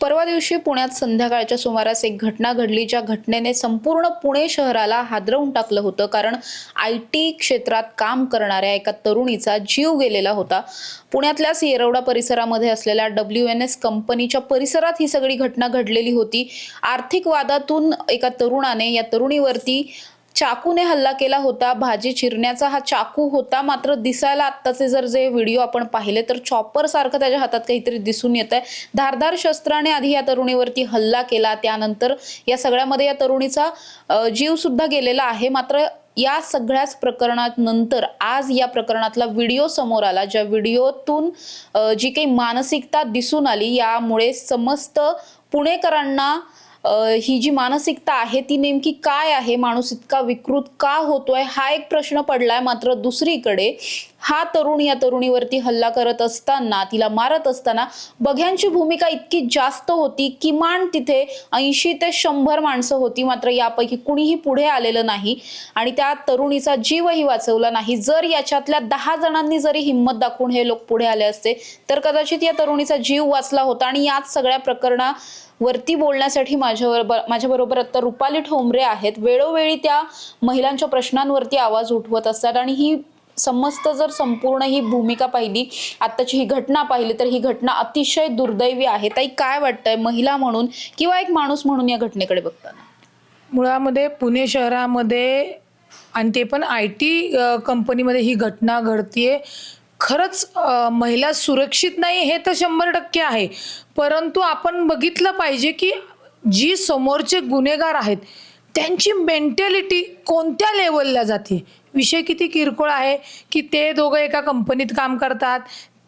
परवा दिवशी पुण्यात संध्याकाळच्या सुमारास एक घटना घडली ज्या घटनेने संपूर्ण पुणे शहराला हादरवून टाकलं होतं. कारण आय टी क्षेत्रात काम करणाऱ्या एका तरुणीचा जीव गेलेला होता. पुण्यातल्याच येरवडा परिसरामध्ये असलेल्या डब्ल्यू एन एस कंपनीच्या परिसरात ही सगळी घटना घडलेली होती. आर्थिक वादातून एका तरुणाने या तरुणीवरती चाकूने हल्ला केला होता भाजी चिरण्याचा हा चाकू होता मात्र दिसायला आत्ताचे जर जे व्हिडिओ आपण पाहिले तर चॉपर सारखं त्याच्या हातात काहीतरी दिसून येत आहे धारदार शस्त्राने आधी या तरुणीवरती हल्ला केला त्यानंतर या सगळ्यामध्ये या तरुणीचा जीव सुद्धा गेलेला आहे. मात्र या सगळ्याच प्रकरणात नंतर आज या प्रकरणातला व्हिडिओ समोर आला ज्या व्हिडिओतून जी काही मानसिकता दिसून आली यामुळे समस्त पुणेकरांना ही जी मानसिकता आहे ती नेमकी काय आहे? माणूस इतका विकृत का होतोय? हा एक प्रश्न पडलाय मात्र दुसरीकडे. हा तरुण या तरुणीवरती हल्ला करत असताना तिला मारत असताना बघ्यांची भूमिका इतकी जास्त होती किमान तिथे ऐंशी ते शंभर माणसं होती मात्र यापैकी कुणीही पुढे आलेलं नाही आणि त्या तरुणीचा जीवही वाचवला नाही. जर याच्यातल्या दहा जणांनी जरी हिंमत दाखवून हे लोक पुढे आले असते तर कदाचित या तरुणीचा जीव वाचला होता आणि याच सगळ्या प्रकरणा वरती बोलण्यासाठी माझ्याबरोबर माझ्याबरोबर आता रुपाली ठोंबरे आहेत. वेळोवेळी त्या महिलांच्या प्रश्नांवरती आवाज उठवत असतात आणि ही समस्त जर संपूर्ण ही भूमिका पाहिली आत्ताची ही घटना पाहिली तर ही घटना अतिशय दुर्दैवी आहे. ताई काय वाटतंय? महिला म्हणून किंवा एक माणूस म्हणून या घटनेकडे बघताना? मुळामध्ये पुणे शहरामध्ये आणि ते पण आय टी कंपनीमध्ये ही घटना घडतीये. खरंच महिला सुरक्षित नाही हे तर शंभर टक्के आहे. परंतु आपण बघितलं पाहिजे की जी समोरचे गुन्हेगार आहेत त्यांची मेंटॅलिटी कोणत्या लेवलला जाते? विषय किती किरकोळ आहे की ते दोघं एका कंपनीत काम करतात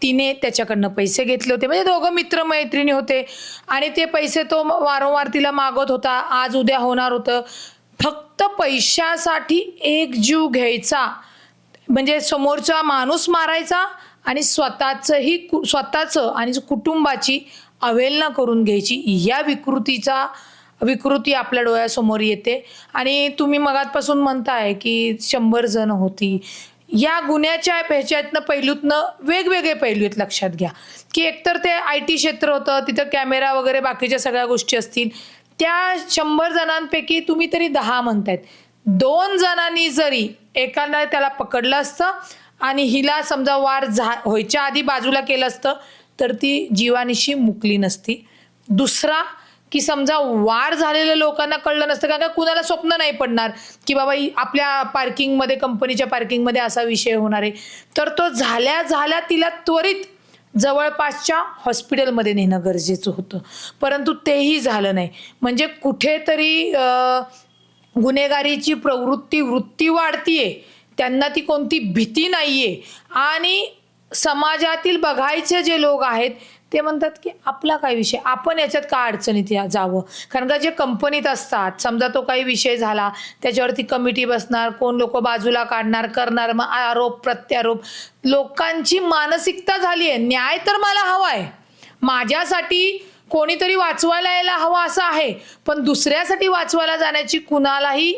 तिने त्याच्याकडनं पैसे घेतले होते. म्हणजे दोघं मित्र मैत्रिणी होते आणि ते पैसे तो वारंवार तिला मागत होता आज उद्या होणार होतं. फक्त पैशासाठी एक जीव घ्यायचा म्हणजे समोरचा माणूस मारायचा आणि स्वतःचंही कु- स्वतःचं आणि कुटुंबाची अवहेलना करून घ्यायची. या विकृतीचा विकृती आपल्या डोळ्यासमोर येते. आणि तुम्ही मगातपासून म्हणताय की शंभर जण होती. या गुन्ह्याच्या ह्याच्यातनं पैलूतनं वेगवेगळे पैलू आहेत लक्षात घ्या. की एकतर ते आय टी क्षेत्र होतं तिथं कॅमेरा वगैरे बाकीच्या सगळ्या गोष्टी असतील. त्या शंभर जणांपैकी तुम्ही तरी दहा म्हणतायत. दोन जणांनी जरी एकाला त्याला पकडलं असतं आणि हिला समजा वार झा व्हायच्या आधी बाजूला केलं असतं तर ती जीवानिशी मुकली नसती. दुसरा की समजा वार झालेल्या लोकांना कळलं नसतं कारण का कुणाला स्वप्न नाही पडणार की बाबा आपल्या पार्किंगमध्ये कंपनीच्या पार्किंगमध्ये असा विषय होणार आहे. तर तो झाल्या झाल्या तिला त्वरित जवळपासच्या हॉस्पिटलमध्ये नेणं गरजेचं होतं. परंतु तेही झालं नाही. म्हणजे कुठेतरी गुन्हेगारीची प्रवृत्ती वृत्ती वाढतीये. त्यांना ती कोणती भीती नाहीये. आणि समाजातील बघायचे जे लोक आहेत ते म्हणतात की आपला काय विषय? आपण याच्यात का अडचणीत या- जावं? कारण का जे कंपनीत असतात समजा तो काही विषय झाला त्याच्यावरती कमिटी बसणार कोण लोक बाजूला काढणार करणार मग आरोप प्रत्यारोप. लोकांची मानसिकता झाली आहे न्याय तर मला हवा आहे माझ्यासाठी कोणीतरी वाचवायला यायला हवा असं आहे पण दुसऱ्यासाठी वाचवायला जाण्याची कुणालाही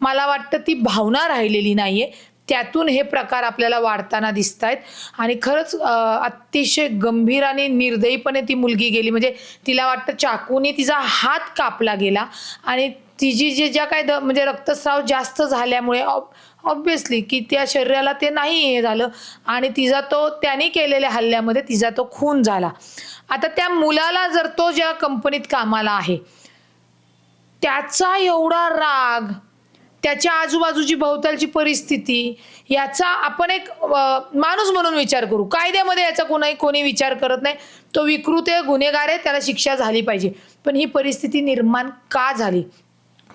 मला वाटतं ती भावना राहिलेली नाही आहे त्यातून हे प्रकार आपल्याला वाढताना दिसत आहेत आणि खरंच अतिशय गंभीर आणि निर्दयीपणे ती मुलगी गेली. म्हणजे तिला वाटतं चाकूने तिचा हात कापला गेला. आणि तिची जे ज्या काय द- म्हणजे रक्तस्राव जास्त झाल्यामुळे ऑब्विसली की त्या शरीराला ते नाही हे झालं. आणि तिचा तो त्याने केलेल्या हल्ल्यामध्ये तिचा तो खून झाला. आता त्या मुलाला जर तो ज्या कंपनीत कामाला आहे त्याचा एवढा राग त्याच्या आजूबाजूची भोवतालची परिस्थिती याचा आपण एक माणूस म्हणून विचार करू. कायद्यामध्ये याचा कोणाही कोणी विचार करत नाही. तो विकृत आहे गुन्हेगार आहे त्याला शिक्षा झाली पाहिजे. पण ही परिस्थिती निर्माण का झाली?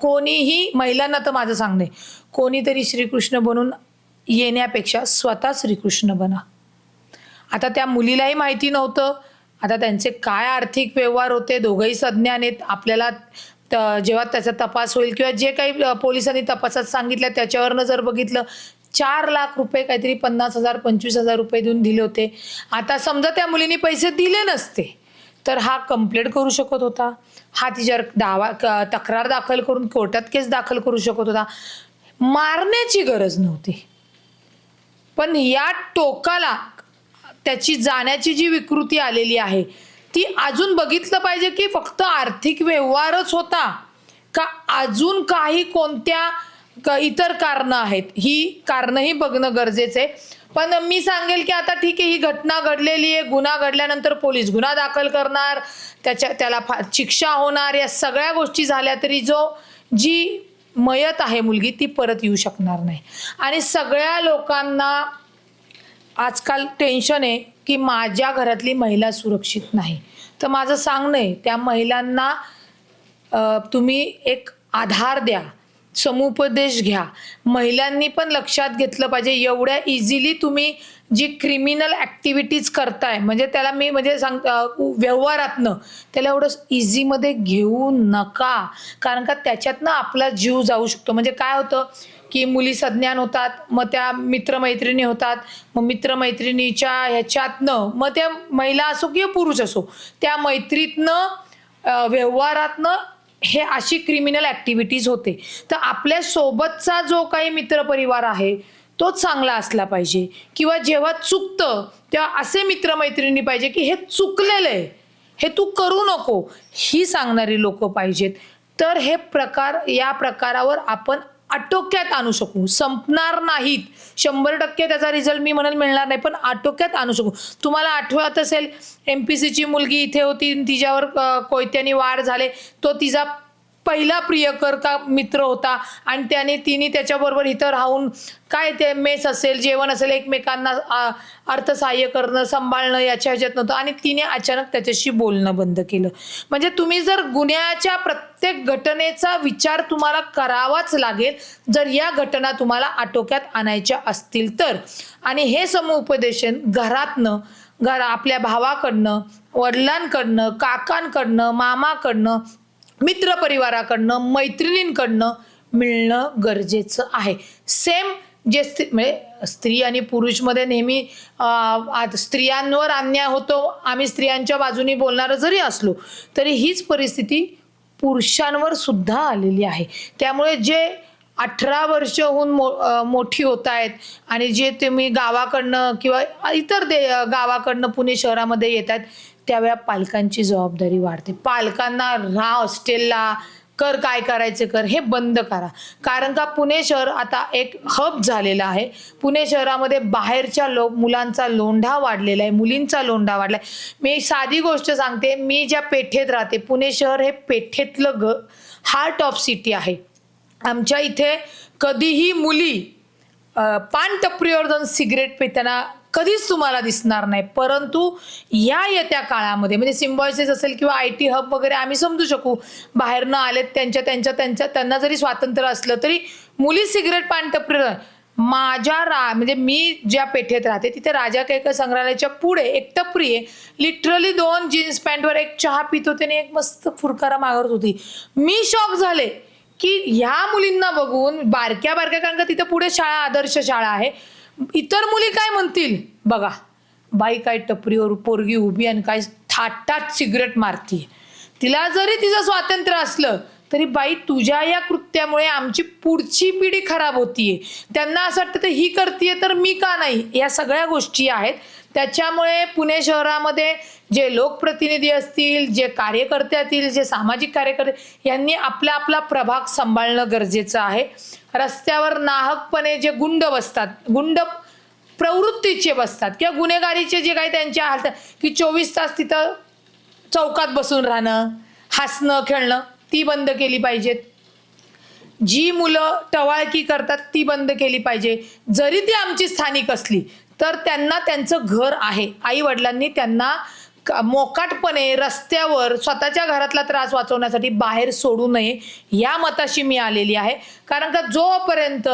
कोणीही महिलांना तर माझं सांगणे कोणीतरी श्रीकृष्ण बनून येण्यापेक्षा स्वतः श्रीकृष्ण बना. आता त्या मुलीलाही माहिती नव्हतं. आता त्यांचे काय आर्थिक व्यवहार होते? दोघंही सज्ञान आहेत. आपल्याला जेव्हा त्याचा तपास होईल किंवा जे काही पोलिसांनी तपासात सांगितलं त्याच्यावरनं जर बघितलं चार लाख रुपये काहीतरी पन्नास हजार पंचवीस हजार रुपये देऊन दिले होते. आता समजा त्या मुलीने पैसे दिले नसते तर हा कंप्लेंट करू शकत होता. हा तिच्यावर दावा तक्रार दाखल करून कोर्टात केस दाखल करू शकत होता. मारण्याची गरज नव्हती. पण या टोकाला त्याची जाण्याची जी विकृती आलेली आहे ती अजून बघितलं पाहिजे की फक्त आर्थिक व्यवहारच होता का अजून काही कोणत्या क- इतर कारणं आहेत? ही कारणंही बघणं गरजेचं आहे. पण मी सांगेल की आता ठीक आहे ही घटना घडलेली आहे. गुन्हा घडल्यानंतर पोलीस गुन्हा दाखल करणार. त्याच्या त्याला फा शिक्षा होणार. या सगळ्या गोष्टी झाल्या तरी जो जी मयत आहे मुलगी ती परत येऊ शकणार नाही. आणि सगळ्या लोकांना आजकाल टेन्शन आहे की माझ्या घरातली महिला सुरक्षित नाही. तर माझं सांगणं आहे त्या महिलांना तुम्ही एक आधार द्या समुपदेश घ्या. महिलांनी पण लक्षात घेतलं पाहिजे एवढ्या इझिली तुम्ही जी क्रिमिनल ॲक्टिव्हिटीज करताय म्हणजे त्याला मी म्हणजे सांग व्यवहारातनं त्याला एवढं इझीमध्ये घेऊ नका. कारण का त्याच्यातनं आपला जीव जाऊ शकतो. म्हणजे काय होतं की मुली सज्ञान होतात मग त्या मित्रमैत्रिणी होतात मग मित्रमैत्रिणीच्या ह्याच्यातनं मग त्या महिला असो किंवा पुरुष असो त्या मैत्रीतनं व्यवहारातनं हे अशी क्रिमिनल ॲक्टिव्हिटीज होते. तर आपल्या सोबतचा जो काही मित्रपरिवार आहे तोच चांगला असला पाहिजे. किंवा जेव्हा चुकतं तेव्हा असे मित्रमैत्रिणी पाहिजे की हे चुकलेलं आहे. हे तू करू नको. ही सांगणारी लोक पाहिजेत. तर हे प्रकार या प्रकारावर आपण आटोक्यात आणू शकू. संपणार नाहीत. शंभर टक्के त्याचा रिझल्ट मी म्हणेल मिळणार नाही पण आटोक्यात आणू शकू. तुम्हाला आठवत असेल एम पी सीची मुलगी इथे होती तिच्यावर कोयत्यानी वाढ झाले. तो तिचा पहिला प्रियकर्ता मित्र होता आणि त्याने तिने त्याच्याबरोबर इथं राहून काय ते मेस असेल जेवण असेल एकमेकांना अर्थसहाय्य करणं सांभाळणं याच्या ह्याच्यात नव्हतं आणि तिने अचानक त्याच्याशी बोलणं बंद केलं. म्हणजे तुम्ही जर गुन्ह्याच्या प्रत्येक घटनेचा विचार तुम्हाला करावाच लागेल जर या घटना तुम्हाला आटोक्यात आणायच्या असतील तर. आणि हे समुपदेशन घरातनं घर आपल्या भावाकडनं वडिलांकडनं काकांकडनं मामाकडनं मित्रपरिवाराकडनं मैत्रिणींकडनं मिळणं गरजेचं आहे. सेम जे स्त्री म्हणजे स्त्री आणि पुरुषमध्ये नेहमी आज स्त्रियांवर अन्याय होतो आम्ही स्त्रियांच्या बाजूने बोलणारं जरी असलो तरी हीच परिस्थिती पुरुषांवर सुद्धा आलेली आहे. त्यामुळे जे अठरा वर्ष होऊन मो मोठी होत आहेत आणि जे तुम्ही गावाकडनं किंवा इतर दे गावाकडनं पुणे शहरामध्ये येत आहेत त्यावेळा पालकांची जबाबदारी वाढते. पालकांना राहा हॉस्टेलला कर काय करायचे कर हे बंद करा. कारण का पुणे शहर आता एक हब झालेलं आहे. पुणे शहरामध्ये बाहेरच्या लो मुलांचा लोंढा वाढलेला आहे मुलींचा लोंढा वाढला आहे मी साधी गोष्ट सांगते मी ज्या पेठेत राहते पुणे शहर हे पेठेतलं ग हार्ट ऑफ सिटी आहे. आमच्या इथे कधीही मुली पानटपरीवर जाऊन सिगरेट पिताना कधीच तुम्हाला दिसणार नाही. परंतु या येत्या काळामध्ये म्हणजे सिम्बॉयसिस असेल किंवा आय टी हब वगैरे आम्ही समजू शकू. बाहेरनं आलेत त्यांच्या त्यांच्या त्यांच्या त्यांना जरी स्वातंत्र्य असलं तरी मुली सिगरेट पान टपरीवर माझ्या रा म्हणजे मी ज्या पेठेत राहते तिथे राजा केळकर संग्रहालयाच्या पुढे एक टपरी आहे. लिटरली दोन जीन्स पॅन्टवर एक चहा पित होते आणि एक मस्त फुरकारा मागत होती. मी शॉक झाले की ह्या मुलींना बघून बारक्या बारक्या कारण का तिथं पुढे शाळा आदर्श शाळा आहे. इतर मुली काय म्हणतील? बघा बाई काय टपरीवर पोरगी उभी आणि काय थाटात सिगरेट मारतीये. तिला जरी तिचं स्वातंत्र्य असलं तरी बाई तुझ्या या कृत्यामुळे आमची पुढची पिढी खराब होतीये. त्यांना असं वाटतं तर ही करतीये तर मी का नाही? या सगळ्या गोष्टी आहेत. त्याच्यामुळे पुणे शहरामध्ये जे लोकप्रतिनिधी असतील जे कार्यकर्ते असतील जे सामाजिक कार्यकर्ते यांनी आपला आपला प्रभाग सांभाळणं गरजेचं आहे. रस्त्यावर नाहकपणे जे गुंड बसतात गुंड प्रवृत्तीचे बसतात किंवा गुन्हेगारीचे जे काही त्यांच्या हालतात की चोवीस तास तिथं चौकात बसून राहणं हसणं खेळणं ती बंद केली पाहिजेत. जी मुलं टवाळकी करतात ती बंद केली पाहिजे. जरी ती आमची स्थानिक असली तर त्यांना त्यांचं घर आहे. आई वडिलांनी त्यांना मोकाटपणे रस्त्यावर स्वतःच्या घरातला त्रास वाचवण्यासाठी बाहेर सोडू नये या मताशी मी आलेली आहे. कारण का जोपर्यंत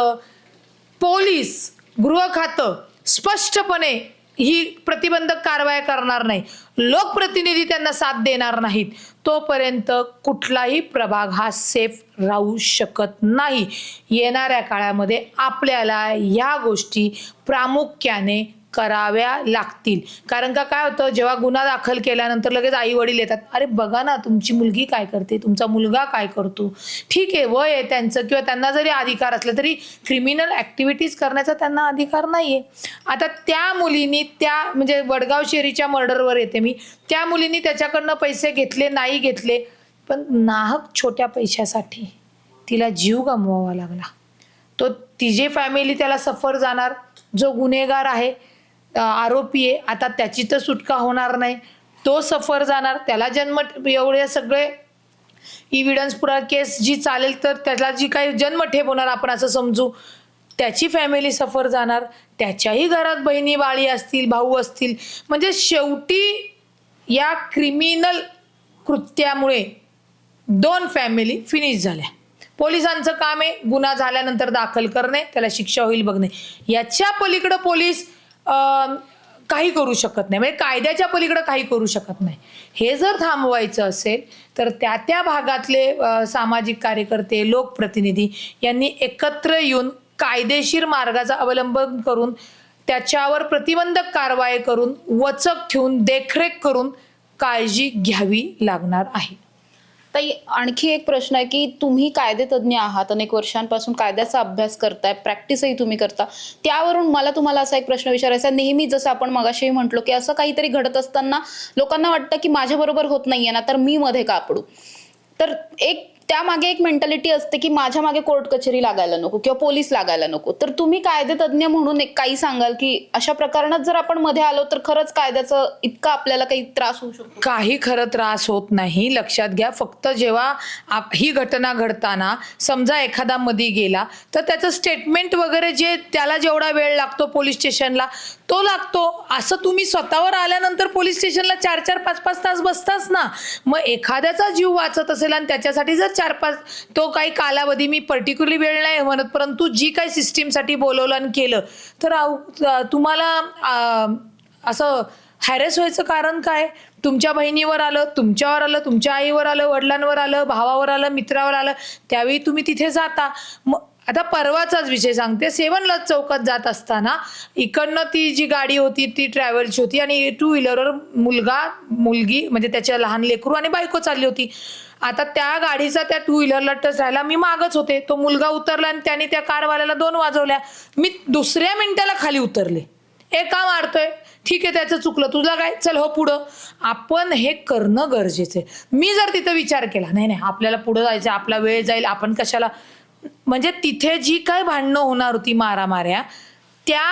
पोलीस गृह खातं स्पष्टपणे ही प्रतिबंधक कारवाया करणार नाही लोकप्रतिनिधी त्यांना साथ देणार नाहीत तोपर्यंत कुठलाही प्रभाग हा सेफ राहू शकत नाही. येणाऱ्या काळामध्ये आपल्याला या गोष्टी प्रामुख्याने कराव्या लागतील. कारण का काय होतं जेव्हा गुन्हा दाखल केल्यानंतर लगेच आई वडील येतात अरे बघा ना तुमची मुलगी काय करते तुमचा मुलगा काय करतो. ठीक आहे वय आहे त्यांचं किंवा त्यांना जरी अधिकार असला तरी क्रिमिनल ऍक्टिव्हिटीज करण्याचा त्यांना अधिकार नाही आहे आता त्या मुलीनी त्या म्हणजे वडगाव शेरीच्या मर्डरवर येते मी त्या मुलींनी त्याच्याकडनं पैसे घेतले नाही घेतले पण नाहक छोट्या पैशासाठी तिला जीव गमवावा लागला. तो तिची फॅमिली त्याला सफर जाणार जो गुन्हेगार आहे आरोपी आहे. आता त्याची तर सुटका होणार नाही. तो सफर जाणार. त्याला जन्म एवढे सगळे इव्हिडन्स पुरा केस जी चालेल तर त्याला जी काही जन्मठेप होणार आपण असं समजू. त्याची फॅमिली सफर जाणार. त्याच्याही घरात बहिणी बाळी असतील भाऊ असतील. म्हणजे शेवटी या क्रिमिनल कृत्यामुळे दोन फॅमिली फिनिश झाल्या. पोलिसांचं काम आहे. गुन्हा झाल्यानंतर दाखल करणे. त्याला शिक्षा होईल बघणे. याच्या पलीकडं पोलीस काही करू शकत नाही. म्हणजे कायद्याच्या पलीकडं काही करू शकत नाही. हे जर थांबवायचं असेल तर त्या त्या भागातले सामाजिक कार्यकर्ते लोकप्रतिनिधी यांनी एकत्र येऊन कायदेशीर मार्गाचा अवलंबन करून त्याच्यावर प्रतिबंधक कारवाई करून वचक ठेवून देखरेख करून काळजी घ्यावी लागणार आहे. ताई आणखी एक प्रश्न आहे की तुम्ही कायदेतज्ञ आहात अनेक वर्षांपासून कायद्याचा अभ्यास करताय प्रॅक्टिसही तुम्ही करता त्यावरून मला तुम्हाला असा एक प्रश्न विचारायचा आहे. नेहमी जसं आपण मगाशी म्हटलो की असं काहीतरी घडत असताना लोकांना वाटतं की माझ्याबरोबर होत नाहीये ना तर मी मध्ये का पडू तर एक त्यामागे एक मेंटॅलिटी असते की माझ्या मागे कोर्ट कचेरी लागायला नको किंवा पोलीस लागायला नको. तर तुम्ही कायदेतज्ञ म्हणून एक काही सांगाल की अशा प्रकरणात जर आपण मध्ये आलो तर खरंच कायद्याचं इतका आपल्याला काही त्रास होऊ शकतो? काही खरं त्रास होत नाही. लक्षात घ्या फक्त जेव्हा आप- ही घटना घडताना समजा एखादा मधी गेला तर त्याचं स्टेटमेंट वगैरे जे त्याला जेवढा वेळ लागतो पोलीस स्टेशनला तो लागतो. असं तुम्ही स्वतःवर आल्यानंतर पोलीस स्टेशनला चार चार पाच पाच तास बसताच ना. मग एखाद्याचा जीव वाचत असेल आणि त्याच्यासाठी जर चार पाच तो काही कालावधी मी पर्टिक्युलरली वेळ नाही म्हणत परंतु जी काही सिस्टीमसाठी बोलवलं आणि केलं तर आव- तुम्हाला असं हॅरेस व्हायचं कारण काय? तुमच्या बहिणीवर आलं तुमच्यावर आलं तुमच्या आईवर आलं वडिलांवर आलं भावावर आलं मित्रावर आलं त्यावेळी तुम्ही तिथे जाता. मग आता परवाचाच विषय सांगते. सेवन चौकात जात असताना इकडनं ती जी गाडी होती ती ट्रॅव्हलची होती आणि टू व्हीलरवर मुलगा मुलगी म्हणजे त्याच्या लहान लेकरू आणि बायको चालली होती. आता त्या गाडीचा त्या टू व्हीलरला टच राहिला. मी मागच होते. तो मुलगा उतरला आणि त्याने त्या कारवाल्याला दोन वाजवल्या. मी दुसऱ्या मिनिटाला खाली उतरले. एक का मारतोय? ठीक आहे त्याचं चुकलं. तुझा काय? चल हो पुढं. आपण हे करणं गरजेचं आहे. मी जर तिथं विचार केला नाही नाही आपल्याला पुढं जायचं आपला वेळ जाईल. आपण कशाला म्हणजे तिथे जी काय भांडणं होणार होती मारामाऱ्या त्या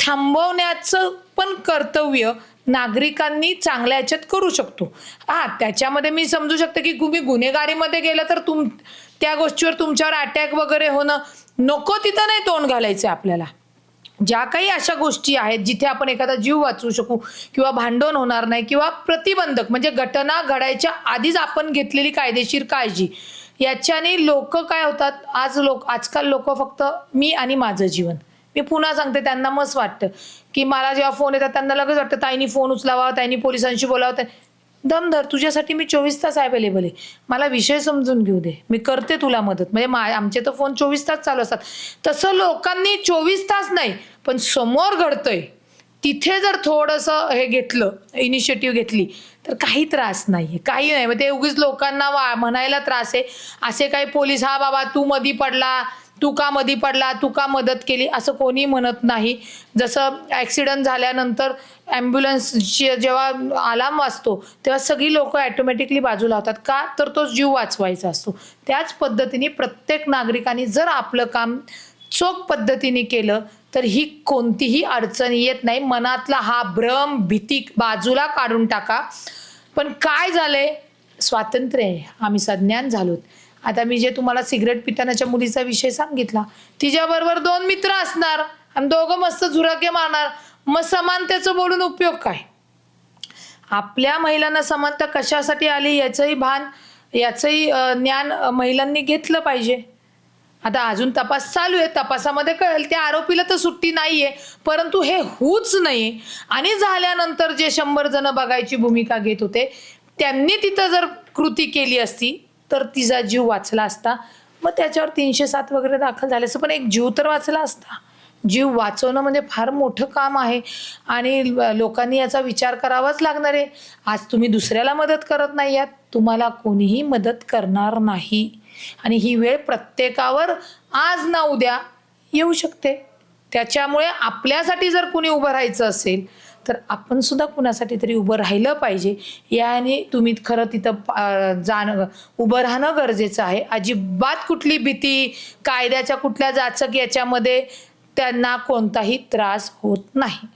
थांबवण्याचं पण कर्तव्य नागरिकांनी चांगल्या याच्यात करू शकतो. हा त्याच्यामध्ये मी समजू शकते की तुम्ही गुन्हेगारीमध्ये गेलं तर तुम त्या गोष्टीवर तुमच्यावर अटॅक वगैरे होणं नको तिथं नाही तोंड घालायचं आपल्याला. ज्या काही अशा गोष्टी आहेत जिथे आपण एखादा जीव वाचवू शकू किंवा भांडण होणार नाही किंवा प्रतिबंधक म्हणजे घटना घडायच्या आधीच आपण घेतलेली कायदेशीर काळजी याच्याने लोक काय होतात? आज लोक आजकाल लोक फक्त मी आणि माझं जीवन. मी पुन्हा सांगते त्यांना मस्त वाटतं की मला जेव्हा फोन येतात त्यांना लगेच वाटतं ताईनी फोन उचलावा ताईनी पोलिसांशी बोलावं ताई- दमधर तुझ्यासाठी मी चोवीस तास अवेलेबल आहे. मला विषय समजून घेऊ दे. मी करते तुला मदत. म्हणजे मा आमचे तर फोन चोवीस तास चालू असतात. तसं लोकांनी चोवीस तास नाही पण समोर घडतंय. तिथे जर थोडंसं हे घेतलं इनिशिएटिव्ह घेतली तर काही त्रास नाही काही नाही. मग ते उगीच लोकांना वा म्हणायला त्रास आहे. असे काही पोलीस हा बाबा तू मधी पडला तू का मधी पडला तू का मदत केली? असं कोणी म्हणत नाही. जसं ॲक्सिडंट झाल्यानंतर ॲम्ब्युलन्स जेव्हा अलार्म वाजतो तेव्हा सगळी लोक ॲटोमॅटिकली बाजूला होतात का? तर तो जीव वाचवायचा असतो. त्याच पद्धतीने प्रत्येक नागरिकाने जर आपलं काम चोख पद्धतीने केलं तर ही कोणतीही अडचण येत नाही. मनातला हा भ्रम भीती बाजूला काढून टाका. पण काय झालंय? स्वातंत्र्य आहे. आम्ही सज्ञान झालोत. आता मी जे तुम्हाला सिगरेट पितानाच्या मुलीचा विषय सांगितला तिच्याबरोबर दोन मित्र असणार आणि दोघं मस्त झुराके मारणार. मग समानतेचं बोलून उपयोग काय? आपल्या महिलांना समानता कशासाठी आली याचंही भान याचंही ज्ञान महिलांनी घेतलं पाहिजे. आता अजून तपास चालू आहे. तपासामध्ये कळेल त्या आरोपीला तर सुट्टी नाहीये. परंतु हे होऊच नाही. आणि झाल्यानंतर जे शंभर जण बघायची भूमिका घेत होते त्यांनी तिथं जर कृती केली असती तर तिचा जीव वाचला असता. मग त्याच्यावर तीनशे सात वगैरे दाखल झाले असं पण एक जीव तर वाचला असता. जीव वाचवणं म्हणजे फार मोठं काम आहे. आणि ल- लोकांनी याचा विचार करावाच लागणार आहे. आज तुम्ही दुसऱ्याला मदत करत नाही आहात. तुम्हाला कोणीही मदत करणार नाही. आणि ही वेळ प्रत्येकावर आज ना उद्या येऊ शकते. त्याच्यामुळे आपल्यासाठी जर कुणी उभं राहायचं असेल तर आपण सुद्धा कुणासाठी तरी उभं राहिलं पाहिजे. याने तुम्ही खरं तिथं जाणं उभं राहणं गरजेचं आहे. अजिबात कुठली भीती कायद्याच्या कुठल्या जाचक याच्यामध्ये त्यांना कोणताही त्रास होत नाही.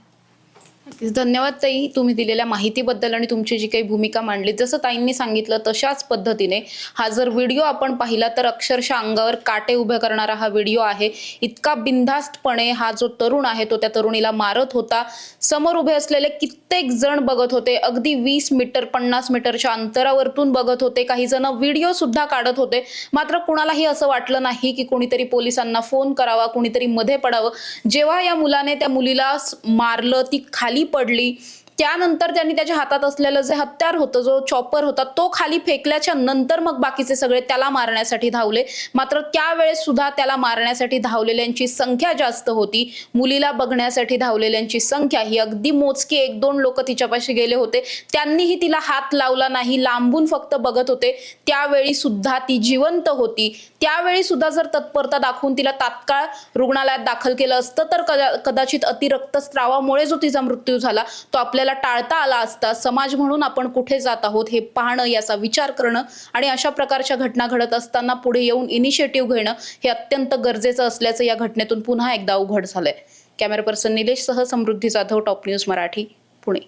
नक्कीच. धन्यवाद ताई तुम्ही दिलेल्या माहितीबद्दल आणि तुमची जी काही भूमिका मांडली जसं ताईंनी सांगितलं तशाच पद्धतीने हा जर व्हिडिओ आपण पाहिला तर अक्षरशः अंगावर काटे उभे करणारा हा व्हिडिओ आहे. इतका बिनधास्तपणे हा जो तरुण आहे तो त्या तरुणीला मारत होता. समोर उभे असलेले कित्येक जण बघत होते. अगदी वीस मीटर पन्नास मीटरच्या अंतरावरतून बघत होते. काही जण व्हिडिओ सुद्धा काढत होते. मात्र कुणालाही असं वाटलं नाही की कोणीतरी पोलिसांना फोन करावा कुणीतरी मध्ये पडावं. जेव्हा या मुलाने त्या मुलीला मारलं ती खाली पडली त्यानंतर त्यांनी त्याच्या हातात असलेलं जे हत्यार होतं जो चॉपर होता तो खाली फेकल्याच्या नंतर मग बाकीचे सगळे त्याला मारण्यासाठी धावले. मात्र त्यावेळेस सुद्धा त्याला मारण्यासाठी धावलेल्यांची संख्या जास्त होती. मुलीला बघण्यासाठी धावलेल्यांची संख्या ही अगदी मोजकी एक दोन लोक तिच्यापाशी गेले होते. त्यांनीही तिला हात लावला नाही लांबून फक्त बघत होते. त्यावेळी सुद्धा ती जिवंत होती. त्यावेळी सुद्धा जर तत्परता दाखवून तिला तात्काळ रुग्णालयात दाखल केलं असतं तर कदा- कदाचित अतिरक्तस्त्रावामुळे जो तिचा मृत्यू झाला तो आपल्याला आपल्याला टाळता आला असता समाज म्हणून आपण कुठे जात आहोत हे पाहणं याचा विचार करणं आणि अशा प्रकारच्या घटना घडत असताना पुढे येऊन इनिशिएटिव्ह घेणं हे अत्यंत गरजेचं असल्याचं या घटनेतून पुन्हा एकदा उघड झालंय. कॅमेरा पर्सन निलेश सह समृद्धी जाधव टॉप न्यूज मराठी पुणे.